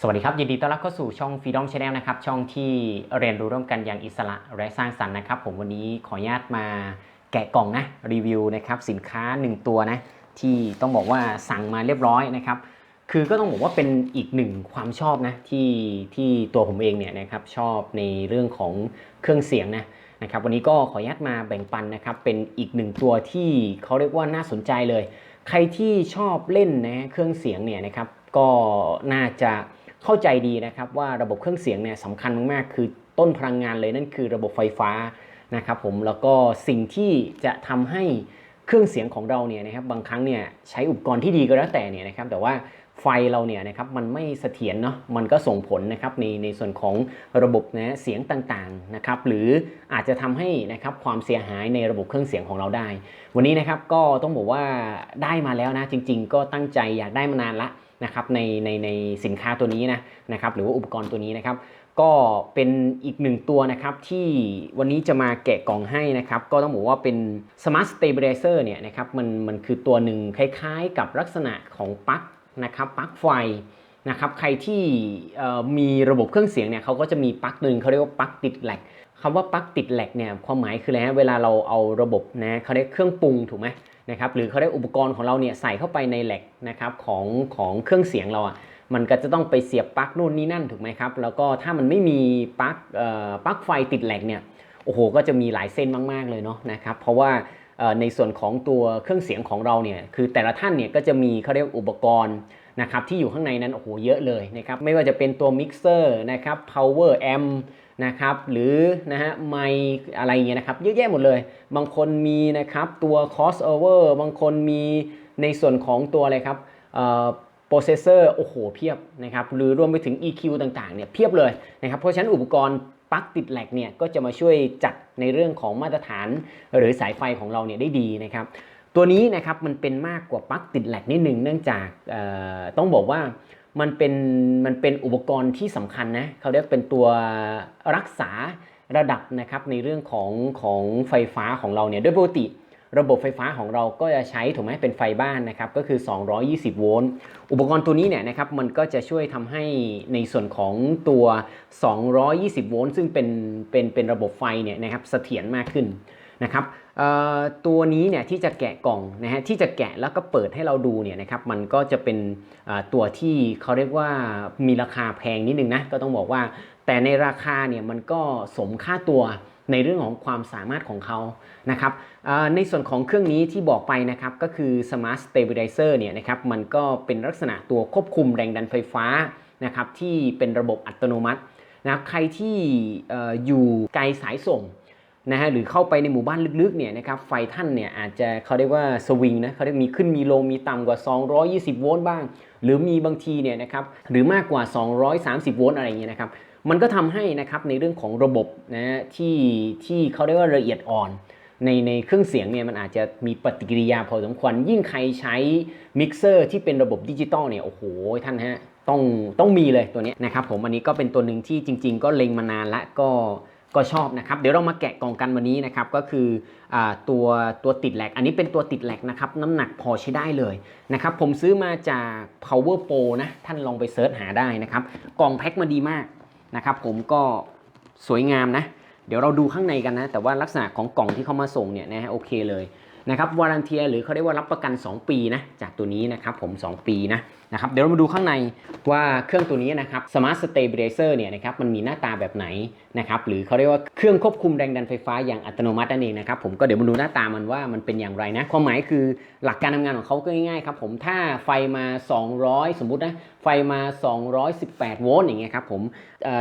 สวัสดีครับ ยินดีต้อนรับเข้าสู่ช่อง Freedom Channel นะครับ ช่องที่เรียนรู้ร่วมกันอย่างอิสระและสร้างสรรค์นะครับ ผมวันนี้ขออนุญาตมาแกะกล่องนะรีวิวนะครับสินค้า 1 ตัวนะที่ต้องบอกว่าสั่งมาเรียบร้อยนะครับ คือก็ต้องบอกว่าเป็นอีกหนึ่งความชอบนะที่ที่ตัวผมเองเนี่ยนะครับชอบในเรื่องของเครื่องเสียงนะนะครับวันนี้ก็ขออนุญาตมาแบ่งปันนะครับเป็นอีกหนึ่งตัวที่เขาเรียกว่าน่าสนใจเลย ใครที่ชอบเล่นนะเครื่องเสียงเนี่ยนะครับก็น่าจะ เข้าใจดีนะครับว่าระบบเครื่องเสียงเนี่ยสำคัญมากๆ คือต้นพลังงานเลยนั่นคือระบบไฟฟ้านะครับผมแล้วก็สิ่งที่จะทำให้เครื่องเสียงของเราเนี่ยนะครับบางครั้งเนี่ยใช้อุปกรณ์ที่ดีก็แล้วแต่เนี่ยนะครับแต่ว่าไฟเราเนี่ยนะครับมันไม่เสถียรเนาะมันก็ส่งผลนะครับในในส่วนของระบบนะเสียงต่างๆนะครับหรืออาจจะทำให้นะครับความเสียหายในระบบเครื่องเสียงของเราได้ วันนี้นะครับก็ต้องบอกว่าได้มาแล้วนะจริง ๆ ก็ตั้งใจอยากได้มานานละ นะครับในในในสินค้าตัวนี้นะนะครับหรือว่าอุปกรณ์ตัวนี้นะครับ ก็เป็นอีกหนึ่งตัวนะครับที่วันนี้จะมาแกะกล่องให้นะครับ ก็ต้องบอกว่าเป็น Smart Stabilizer เนี่ยนะครับมันมันคือตัวหนึ่งคล้ายๆ กับลักษณะของปลั๊กนะครับปลั๊กไฟนะครับใครที่มีระบบเครื่องเสียงเนี่ยเขาก็จะมีปลั๊กหนึ่งเขาเรียกว่าปลั๊กติดแหลกคำว่าปลั๊กติดแหลกเนี่ยความหมายคืออะไรฮะเวลาเราเอาระบบนะเขาเรียกเครื่องปรุงถูกไหม นะครับหรือเขาเรียกอุปกรณ์ของเราเนี่ยใส่เข้าไปในแหลกนะครับของของเครื่องเสียงเราอะมันก็จะต้องไปเสียบปลั๊กนู่นนี่นั่นถูกไหมครับ แล้วก็ถ้ามันไม่มีปลั๊กเอ่อปลั๊กไฟติดแหลกเนี่ยโอ้โหก็จะมีหลายเส้นมาก ๆ เลยเนาะนะครับเพราะว่าในส่วนของตัวเครื่องเสียงของเราเนี่ยคือแต่ละท่านเนี่ยก็จะมีเขาเรียกอุปกรณ์นะครับที่อยู่ข้างในนั้นโอ้โหเยอะเลยนะครับไม่ว่าจะเป็นตัวมิกเซอร์นะครับ power amp นะครับหรือนะฮะไมอะไรเงี้ยนะครับเยอะแยะหมดเลย บางคนมีนะครับตัว crossover บางคนมีในส่วนของตัวอะไรครับเอ่อโปรเซสเซอร์โอ้โหเพียบนะครับหรือรวมไปถึง EQ ต่างๆเนี่ยเพียบเลยนะครับเพราะฉะนั้นอุปกรณ์ปลั๊กติดแหลกเนี่ยก็จะมาช่วยจัดในเรื่องของมาตรฐาน หรือสายไฟของเราเนี่ยได้ดีนะครับตัวนี้นะครับมันเป็นมากกว่าปลั๊กติดแหลกนิดหนึ่งเนื่องจากต้องบอกว่า มันเป็นมันเป็นอุปกรณ์ที่สำคัญนะเขาเรียกเป็นตัวรักษาระดับนะครับในเรื่องของของไฟฟ้าของเราเนี่ยโดยปกติ ระบบไฟฟ้าของเราก็จะใช้ถูกไหมเป็นไฟบ้านนะครับก็คือ 220 โวลต์อุปกรณ์ตัวนี้เนี่ยนะครับมันก็จะช่วยทำให้ในส่วนของตัว 220 โวลต์ซึ่งเป็นเป็นเป็นระบบไฟเนี่ยนะครับเสถียรมากขึ้นนะครับ ตัวนี้เนี่ยที่จะแกะกล่องนะฮะที่จะแกะแล้วก็เปิดให้เราดูเนี่ยนะครับมันก็จะเป็นตัวที่เขาเรียกว่ามีราคาแพงนิดนึงนะก็ต้องบอกว่า แต่ในราคาเนี่ยมันก็สมค่าตัวในเรื่องของความสามารถของเขานะครับในส่วนของเครื่องนี้ที่บอกไปนะครับก็คือ Smart Stabilizer เนี่ยนะครับมันก็เป็นลักษณะตัวควบคุมแรงดันไฟฟ้านะครับที่เป็นระบบอัตโนมัตินะครับใครที่อยู่ไกลสายส่ง นะฮะหรือเข้าไปในหมู่บ้านลึกๆเนี่ยนะครับไฟท่านเนี่ยอาจจะเขาเรียกว่าสวิงนะเขาเรียกมีขึ้นมีลงมีต่ำกว่า 220 โวลต์บ้าง หรือมีบางทีเนี่ยนะครับหรือมากกว่า 230 โวลต์อะไรอย่างเงี้ยนะครับมันก็ทำให้นะครับในเรื่องของระบบนะที่ที่เขาเรียกว่าละเอียดอ่อนในในเครื่องเสียงเนี่ยมันอาจจะมีปฏิกิริยาพอสมควรยิ่งใครใช้มิกเซอร์ที่เป็นระบบดิจิตอลเนี่ยโอ้โหท่านฮะต้องต้องมีเลยตัวนี้นะครับผมอันนี้ก็เป็นตัวหนึ่งที่จริง ๆ ก็เล็งมานานละก็ ก็ชอบนะครับ เดี๋ยวเรามาแกะกล่องกันวันนี้นะครับ ก็คืออตัวตัวติดแหลก อันนี้เป็นตัวติดแหลกนะครับ น้ำหนักพอใช้ได้เลยนะครับ ผมซื้อมาจาก Power Pro นะ ท่านลองไปเซิร์ชหาได้นะครับ กล่องแพ็คมาดีมากนะครับ ผมก็สวยงามนะ เดี๋ยวเราดูข้างในกันนะ แต่ว่าลักษณะของกล่องที่เขามาส่งเนี่ยนะฮะโอเคเลยนะครับวารันเทียหรือเขาเรียกว่ารับประกัน 2 ปีนะ จากตัวนี้นะครับผม 2 ปีนะนะครับเดี๋ยวเรามาดูข้างในว่าเครื่องตัวนี้นะครับ Smart Stabilizer เนี่ยนะครับมันมีหน้าตาแบบไหนนะครับหรือเขาเรียกว่าเครื่องควบคุมแรงดันไฟฟ้าอย่างอัตโนมัตินั่นเองนะครับผมก็เดี๋ยวมาดูหน้าตามันว่ามันเป็นอย่างไรนะความหมายคือหลักการทำงานของเขาก็ง่ายๆครับผมถ้าไฟมา 200 สมมุตินะไฟมา 218 โวลต์อย่างเงี้ยครับผม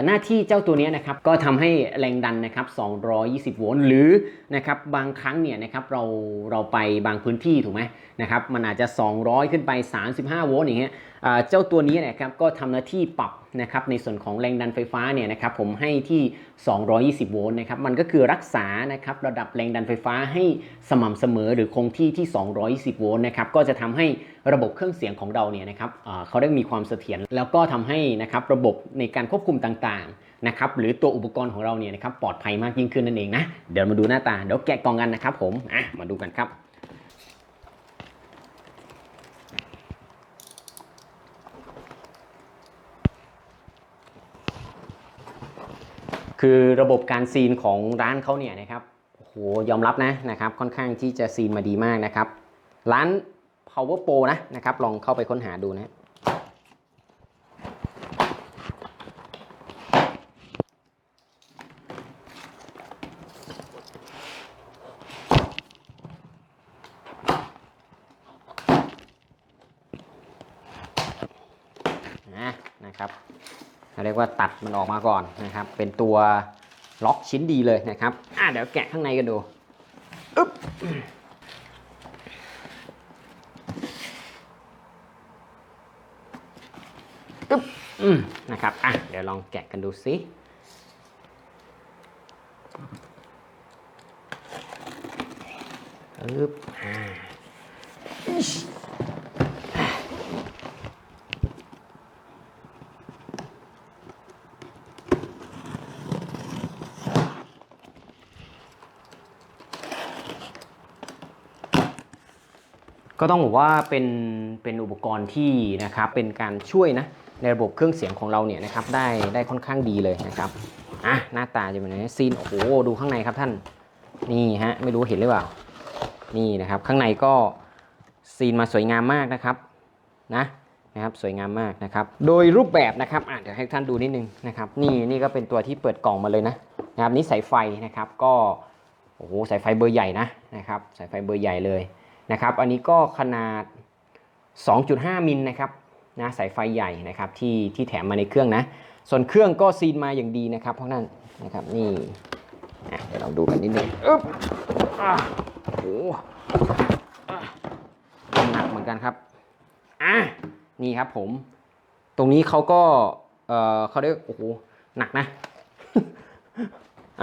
หน้าที่เจ้าตัวนี้นะครับก็ทำให้แรงดันนะครับ 220 โวลต์หรือนะครับบางครั้งเนี่ยนะครับเราเราไปบางพื้นที่ถูกไหมนะครับมันอาจจะ 200 ขึ้นไป 35 โวลต์อย่างเงี้ยเจ้าตัวนี้นะครับก็ทำหน้าที่ปรับนะครับในส่วนของแรงดันไฟฟ้าเนี่ยนะครับผมให้ที่ 220 โวลต์นะครับมันก็คือรักษานะครับระดับแรงดันไฟฟ้าให้สม่ำเสมอหรือคงที่ที่ 220 โวลต์นะครับก็จะทำให้ระบบเครื่องเสียงของเราเนี่ยนะครับเขาได้มีความเสถียรแล้วก็ทำให้นะครับระบบในการควบคุมต่างๆนะครับหรือตัวอุปกรณ์ของเราเนี่ยนะครับปลอดภัยมากยิ่งขึ้นนั่นเองนะเดี๋ยวมาดูหน้าตาเดี๋ยวแกะกล่องกันนะครับผมอะมาดูกันครับ คือระบบการซีนของร้านเขาเนี่ยนะครับโอ้โหยอมรับนะนะครับค่อนข้างที่จะซีนมาดีมากนะครับ ร้าน Power Pro นะนะครับลองเข้าไปค้นหาดูนะ นะนะครับ เขาเรียกว่าตัดมันออกมาก่อนนะครับ เป็นตัวล็อกชิ้นดีเลยนะครับอะเดี๋ยวแกะข้างในกันดูอึ๊บอึ๊บอืมนะครับอะเดี๋ยวลองแกะกันดูสิอึ๊บอ่า ก็ต้องบอกว่าเป็นเป็นอุปกรณ์ที่นะครับเป็นการช่วยนะในระบบเครื่องเสียงของเราเนี่ยนะครับได้ได้ค่อนข้างดีเลยนะครับอะหน้าตาจะเป็นยังไงซีนโอ้โหดูข้างในครับท่านนี่ฮะไม่รู้เห็นหรือเปล่านี่นะครับข้างในก็ซีนมาสวยงามมากนะครับนะนะครับสวยงามมากนะครับโดยรูปแบบนะครับอะเดี๋ยวให้ท่านดูนิดนึงนะครับนี่นี่ก็เป็นตัวที่เปิดกล่องมาเลยนะนะครับนี่สายไฟนะครับก็โอ้โหสายไฟเบอร์ใหญ่นะนะครับสายไฟเบอร์ใหญ่เลย นะครับ อันนี้ก็ขนาด 2.5 มิลนะครับนะสายไฟใหญ่นะครับที่ที่แถมมาในเครื่องนะ ส่วนเครื่องก็ซีนมาอย่างดีนะครับเพราะนั้นนะครับนี่เดี๋ยวเราดูกันนิดนึงอึ๊บโอ้โหหนักเหมือนกันครับอะนี่ครับผม ตรงนี้เขาก็เออเขาเรียกโอ้โหหนักนะ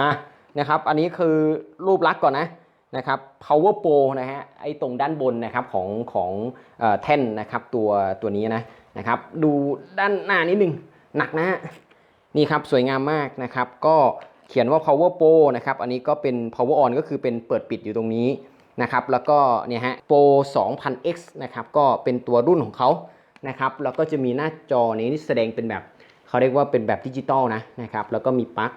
อะนะครับ อันนี้คือรูปลักษณ์ก่อนนะ นะครับ power pro นะฮะไอ้ตรงด้านบนนะครับของของแท่นนะครับตัวตัวนี้นะนะครับ ดูด้านหน้านิดนึงหนักนะฮะนี่ครับสวยงามมากนะครับ ก็เขียนว่า power pro นะครับอันนี้ก็เป็น power on ก็คือเป็นเปิดปิดอยู่ตรงนี้นะครับ แล้วก็เนี่ยฮะ pro 2000x นะครับก็เป็นตัวรุ่นของเขานะครับแล้วก็จะมีหน้าจอนี้นี่แสดงเป็นแบบเขาเรียกว่าเป็นแบบดิจิตอลนะนะครับแล้วก็มีปลั๊ก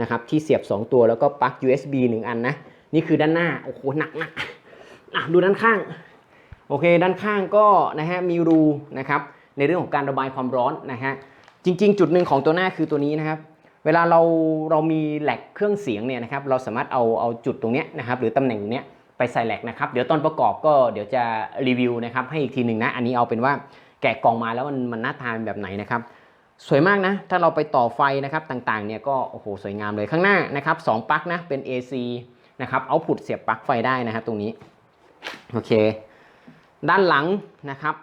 นะครับที่เสียบ 2 ตัวแล้วก็ปลั๊ก USB 1 อันนะ นี่คือด้านหน้า โอ้โห หนักหนักอะดูด้านข้าง โอเค ด้านข้างก็นะฮะ มีรูนะครับ ในเรื่องของการระบายความร้อนนะฮะ จริง ๆ จุดหนึ่งของตัวหน้าคือตัวนี้นะครับ เวลาเราเรามีแหลกเครื่องเสียงเนี่ยนะครับ เราสามารถเอาเอาจุดตรงเนี้ยนะครับ หรือตำแหน่งตรงเนี้ยไปใส่แหลกนะครับ เดี๋ยวตอนประกอบก็เดี๋ยวจะรีวิวนะครับให้อีกทีหนึ่งนะ อันนี้เอาเป็นว่าแกะกล่องมาแล้วมันมันหน้าตาเป็นแบบไหนนะครับ สวยมากนะ ถ้าเราไปต่อไฟนะครับต่างๆเนี่ยก็โอ้โหสวยงามเลยข้างหน้านะครับสองปลั๊กนะเป็น AC นะครับเอาพุทเสียบปลั๊กไฟได้นะฮะตรงนี้โอเค ด้านหลังนะครับ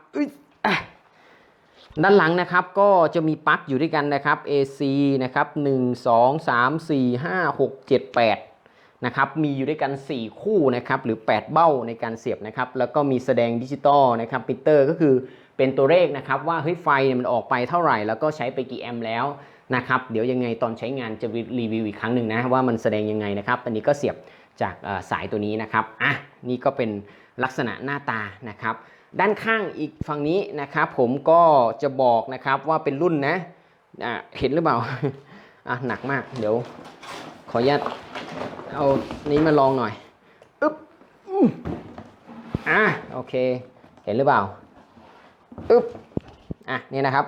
ด้านหลังนะครับก็จะมีปลั๊กอยู่ด้วยกันนะครับ AC นะครับ1 2 3 4 5 6 7 8นะครับมีอยู่ด้วยกัน 4 คู่นะครับหรือ 8 เบ้าในการเสียบนะครับแล้วก็มีแสดงดิจิตอลนะครับมิเตอร์ก็คือเป็นตัวเลขนะครับว่าเฮ้ยไฟเนี่ยมันออกไปเท่าไหร่ แล้วก็ใช้ไปกี่แอมป์แล้วนะครับเดี๋ยวยังไงตอนใช้งานจะรีวิวอีกครั้งหนึ่งนะว่ามันแสดงยังไงนะครับอันนี้ก็เสียบ จากสายตัวนี้นะครับอะนี่ก็เป็นลักษณะหน้าตานะครับ ด้านข้างอีกฝั่งนี้นะครับ ผมก็จะบอกนะครับว่าเป็นรุ่นนะอะเห็นหรือเปล่าอะหนักมากเดี๋ยว ขออนุญาตเอานี้มาลองหน่อยอึ๊บอะโอเค เห็นหรือเปล่าอึ๊บอะนี่นะครับ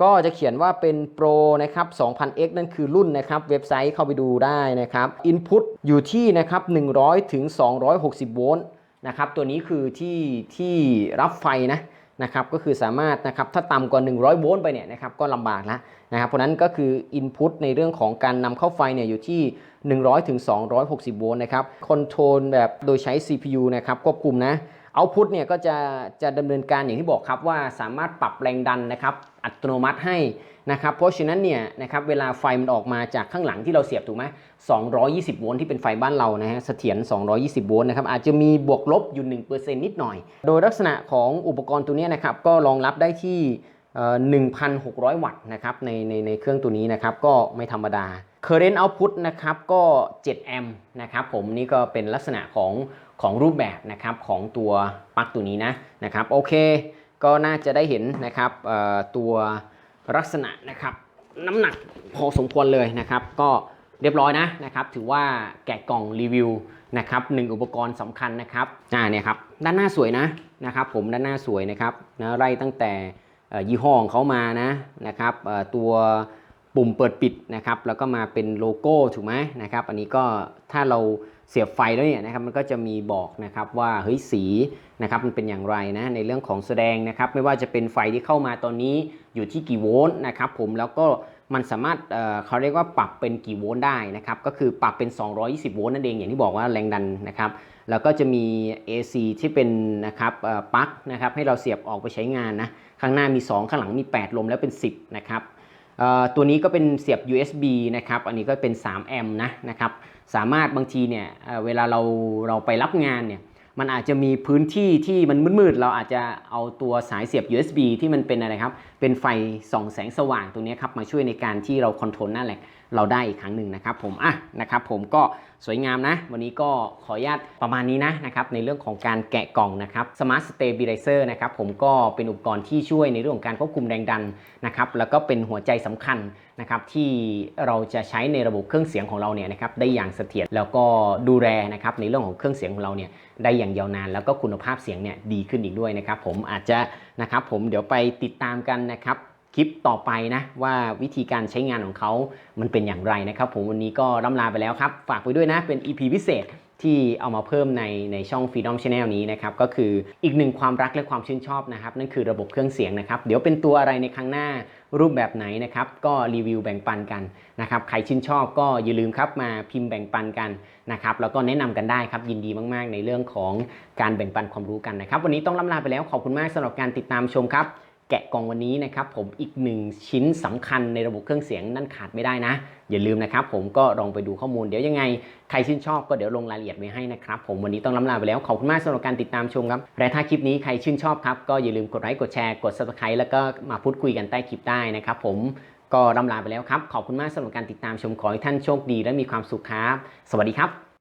ก็จะเขียนว่าเป็นโปรนะครับ 2000x นั่นคือรุ่นนะครับ เว็บไซต์เข้าไปดูได้นะครับ Input อยู่ที่นะครับ 100 ถึง 260 โวลต์นะครับ ตัวนี้คือที่ที่รับไฟนะนะครับ ก็คือสามารถนะครับ ถ้าต่ำกว่า 100 โวลต์ไปเนี่ยนะครับ ก็ลำบากแล้วนะครับ เพราะนั้นก็คือ Input ในเรื่องของการนำเข้าไฟเนี่ยอยู่ที่ 100 ถึง 260 โวลต์นะครับคอนโทรลแบบโดยใช้ CPU นะครับควบคุมนะเอาพุทเนี่ยก็จะจะดำเนินการอย่างที่บอกครับว่าสามารถปรับแรงดันนะครับ อัตโนมัติให้นะครับเพราะฉะนั้นเนี่ยนะครับเวลาไฟมันออกมาจากข้างหลังที่เราเสียบถูกไหม220 โวลต์ที่เป็นไฟบ้านเรานะฮะเสถียร 220 โวลต์นะครับอาจจะมีบวกลบอยู่ 1%นิดหน่อย โดยลักษณะของอุปกรณ์ตัวนี้นะครับก็รองรับได้ที่ 1,600 วัตต์นะครับในในในเครื่องตัวนี้นะครับก็ไม่ธรรมดา Current Output นะครับก็7แอมป์นะครับผมนี่ก็เป็นลักษณะของของรูปแบบนะครับของตัวปลั๊กตัวนี้นะนะครับโอเค ก็น่าจะได้เห็นนะครับตัวลักษณะนะครับน้ำหนักพอสมควรเลยนะครับ ก็เรียบร้อยนะนะครับ ถือว่าแกะกล่องรีวิวนะครับหนึ่งอุปกรณ์สำคัญนะครับอ่าเนี่ยครับด้านหน้าสวยนะนะครับ ผมด้านหน้าสวยนะครับนะไล่ตั้งแต่ยี่ห้อของเขามานะนะครับตัว ปุ่มเปิดปิดนะครับแล้วก็มาเป็นโลโก้ถูกไหมนะครับอันนี้ก็ถ้าเราเสียบไฟแล้วเนี่ยนะครับมันก็จะมีบอกนะครับว่าเฮ้ยสีนะครับมันเป็นอย่างไรนะในเรื่องของแสดงนะครับไม่ว่าจะเป็นไฟที่เข้ามาตอนนี้อยู่ที่กี่โวลต์นะครับผมแล้วก็มันสามารถเออเขาเรียกว่าปรับเป็นกี่โวลต์ได้นะครับก็คือปรับเป็น 220 โวลต์นั่นเองอย่างที่บอกว่าแรงดันนะครับแล้วก็จะมี AC ที่เป็นนะครับเอ่อปลั๊กนะครับให้เราเสียบออกไปใช้งานนะข้างหน้ามี 2 ข้างหลังมี 8 ลมแล้วเป็น 10นะครับ ตัวนี้ก็เป็นเสียบ USB นะครับ อันนี้ก็เป็น3แอมป์นะนะครับ สามารถบางทีเนี่ยเเวลาเราเราไปรับงานเนี่ย มันอาจจะมีพื้นที่ที่มันมืดๆ เราอาจจะเอาตัวสายเสียบ USB ที่มันเป็นอะไรครับ เป็นไฟส่องแสงสว่างตรงนี้ครับ มาช่วยในการที่เราคอนโทรลหน้าแหลก เราได้อีกครั้งหนึ่งนะครับผมอะนะครับผมก็สวยงามนะ วันนี้ก็ขออนุญาตประมาณนี้นะนะครับในเรื่องของการแกะกล่องนะครับ Smart Stabilizer นะครับผมก็เป็นอุปกรณ์ที่ช่วยในเรื่องของการควบคุมแรงดันนะครับแล้วก็เป็นหัวใจสำคัญนะครับที่เราจะใช้ในระบบเครื่องเสียงของเราเนี่ยนะครับได้อย่างเสถียรแล้วก็ดูแลนะครับในเรื่องของเครื่องเสียงของเราเนี่ยได้อย่างยาวนาน แล้วก็คุณภาพเสียงเนี่ยดีขึ้นอีกด้วยนะครับผมอาจจะนะครับผมเดี๋ยวไปติดตามกันนะครับ คลิปต่อไปนะว่าวิธีการใช้งานของเขามันเป็นอย่างไรนะครับ ผมวันนี้ก็ร่ำลาไปแล้วครับ ฝากไปด้วยนะเป็น EP พิเศษที่เอามาเพิ่มในในช่อง Freedom Channel นี้นะครับก็คืออีกหนึ่งความรักและความชื่นชอบนะครับ นั่นคือระบบเครื่องเสียงนะครับ เดี๋ยวเป็นตัวอะไรในครั้งหน้ารูปแบบไหนนะครับ ก็รีวิวแบ่งปันกันนะครับใครชื่นชอบก็อย่าลืมครับมาพิมพ์แบ่งปันกันนะครับแล้วก็แนะนำกันได้ครับยินดีมาก ๆ ในเรื่องของการแบ่งปันความรู้กันนะครับ วันนี้ต้องล่ำลาไปแล้วขอบคุณมากสำหรับการติดตามชมครับ แกะกล่องวันนี้นะครับผมอีกหนึ่งชิ้นสำคัญในระบบเครื่องเสียงนั่นขาดไม่ได้นะ อย่าลืมนะครับผมก็ลองไปดูข้อมูลเดี๋ยวยังไง ใครชื่นชอบก็เดี๋ยวลงรายละเอียดไว้ให้นะครับผมวันนี้ต้องล้ำลาไปแล้ว ขอบคุณมากสำหรับการติดตามชมครับและถ้าคลิปนี้ใครชื่นชอบครับก็อย่าลืมกดไลค์กดแชร์กด subscribe แล้วก็มาพูดคุยกันใต้คลิปได้นะครับผมก็ลำลาไปแล้วครับ ขอบคุณมากสำหรับการติดตามชมขอให้ท่านโชคดีและมีความสุขครับ สวัสดีครับ